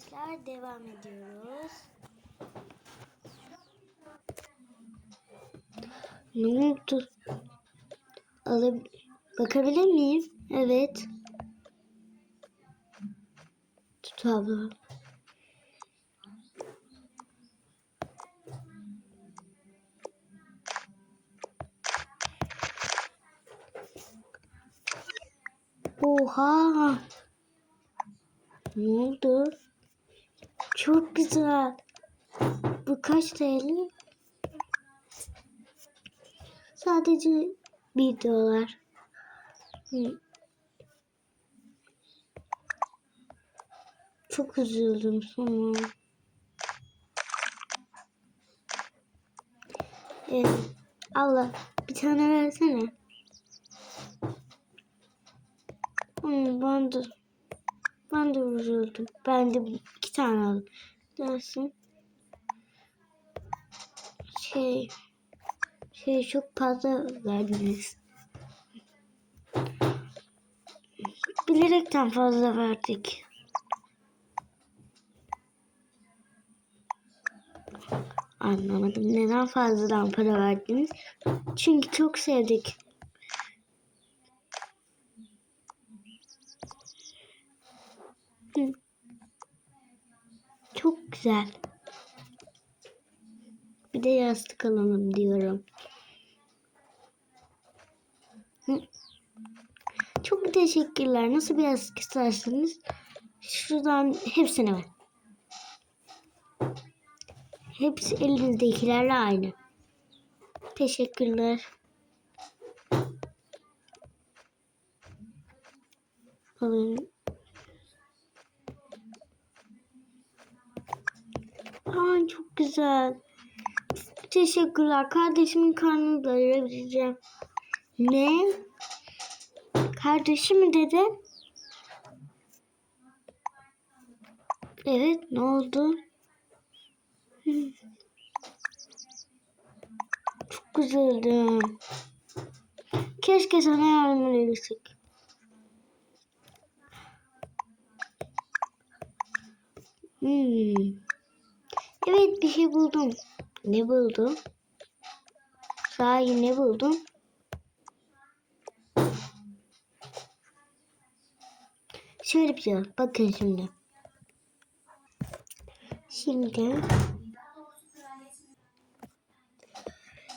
Arkadaşlar devam ediyoruz. Ne oldu? Alab Bakabilir miyim? Evet. Tut abla. Oha! Ne oldu? Çok güzel. Bu kaç TL? Sadece bir dolar. Çok üzüldüm sonra. Ee, Allah bir tane versene. Hmm, ben de ben de üzüldüm. Ben de iki tane aldım. Dersin. Şey şey çok fazla verdiniz. Bilerekten fazla verdik. Anlamadım. Neden fazladan para verdiniz? Çünkü çok sevdik. Çok güzel. Bir de yastık alalım diyorum. Çok teşekkürler. Nasıl bir yastık isterseniz şuradan hepsini ver. Hepsi elinizdekilerle aynı. Teşekkürler. Alayım. Aa, çok güzel. Teşekkürler. Kardeşimin karnını doyurabileceğim. Ne? Kardeşi mi dedi? Evet, ne oldu? Çok üzüldüm. Keşke sana yardım edebilsek. Hmm. Evet bir şey buldum. Ne buldum? Sahi ne buldum? Şöyle bir şey var. Bakın şimdi. Şimdi.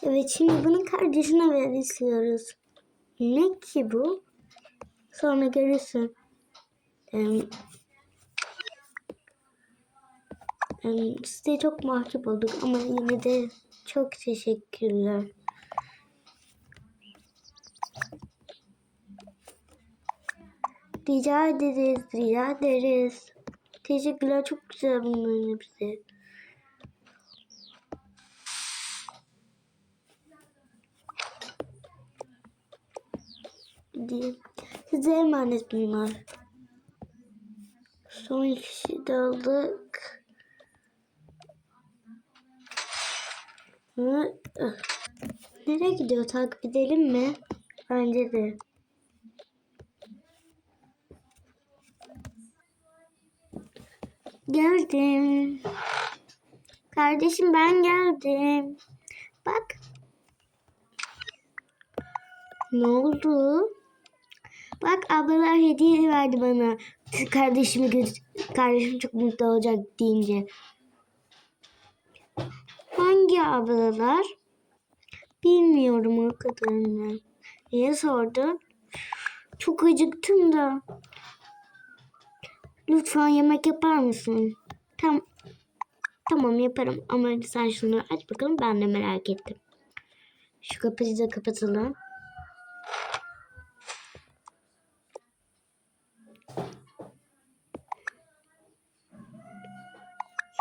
Evet şimdi bunun kardeşine ver istiyoruz. Ne ki bu? Sonra görürsün. Ee, Size çok mahcup olduk ama yine de çok teşekkürler. Rica ederiz, rica ederiz. Teşekkürler, çok güzel bunların hepsi. Gideyim. Size emanet bunlar. Son kişi de aldık. Hı. Nereye gidiyor? Takip edelim mi? Bence de. Geldim. Kardeşim ben geldim. Bak. Ne oldu? Bak ablalar hediye verdi bana. Kardeşimi kardeşim çok mutlu olacak deyince. Ablalar? Bilmiyorum o kadarını. Niye sordun? Çok acıktım da. Lütfen yemek yapar mısın? Tam tamam yaparım ama sen şunu aç bakalım ben de merak ettim. Şu kapıyı da kapatalım.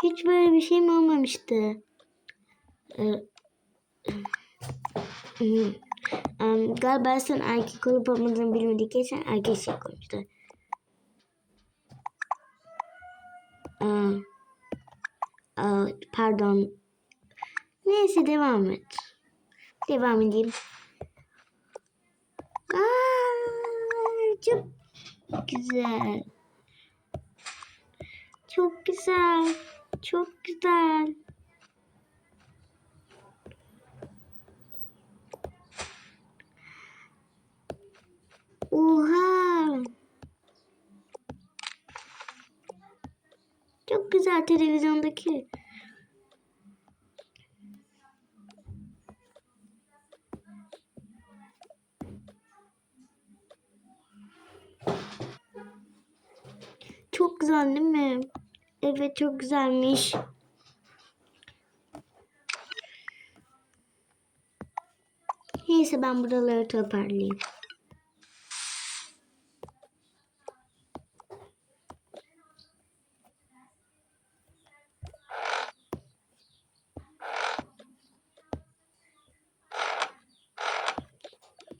Hiç böyle bir şeyim olmamıştı. Um, galiba sen erkek olup olmadığını bilmedik için erkek şey koymuştu. Aa, aa, pardon. Neyse devam et. Devam edeyim. Aa, çok güzel. Çok güzel. Çok güzel. Oha. Güzel televizyondaki. Çok güzel değil mi? Evet çok güzelmiş. Neyse ben buraları toparlayayım.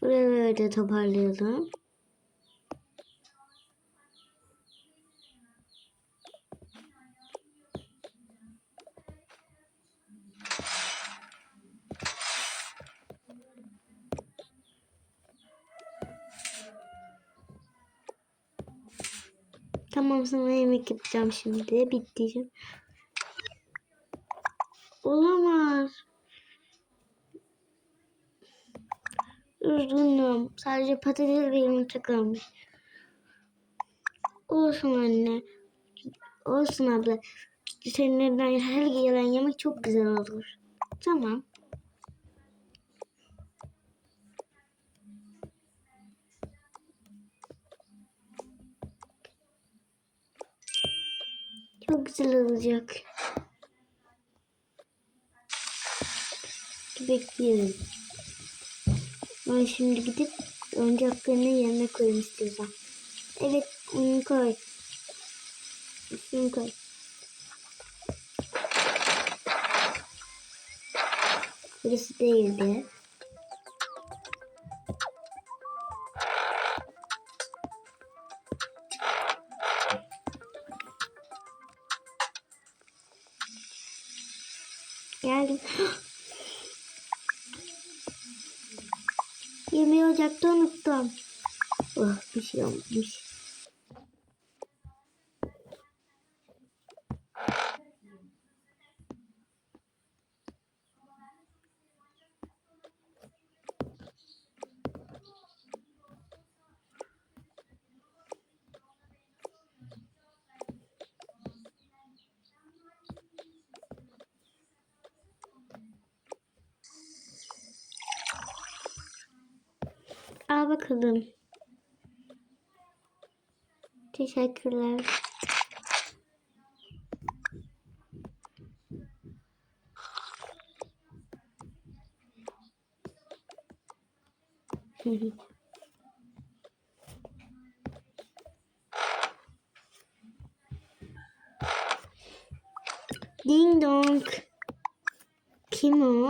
Buraları da toparlayalım. Tamam sana yemek yapacağım şimdi. Bitti. Üzgünüm. Sadece patates ve yumurta. Olsun anne. Olsun abla. Senin elinden her gelen yemek çok güzel olur. Tamam. Çok güzel olacak. Bekliyorum. Ben şimdi gidip oyuncaklarını yerine koyayım istiyorsam. Evet, onu koy. Şunu koy. Burası değildi. Geldim. Yemeği ocakta unuttum. Oh bir şey olmamış. Al bakalım. Teşekkürler. Ding dong. Kim o?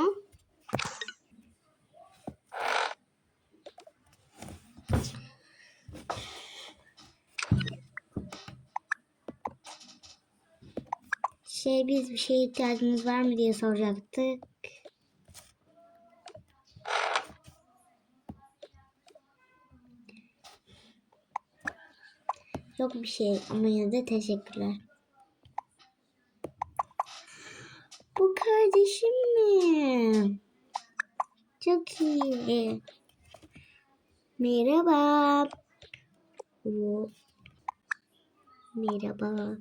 Şey biz bir şeye ihtiyacınız var mı diye soracaktık. Yok bir şey ama yine de teşekkürler. Bu kardeşim mi? Çok iyi. Merhaba. Oo. Merhaba.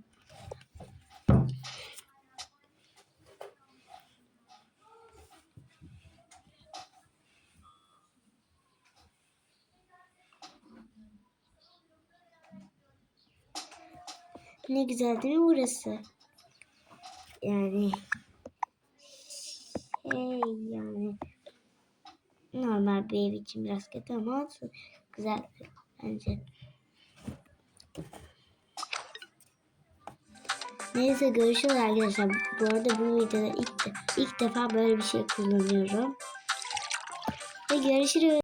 Ne güzel değil mi burası? Yani şey yani normal bir ev için biraz kötü ama güzel bence. Neyse görüşürüz arkadaşlar. Bu arada bu videoda ilk, ilk defa böyle bir şey kullanıyorum. Ve görüşürüz.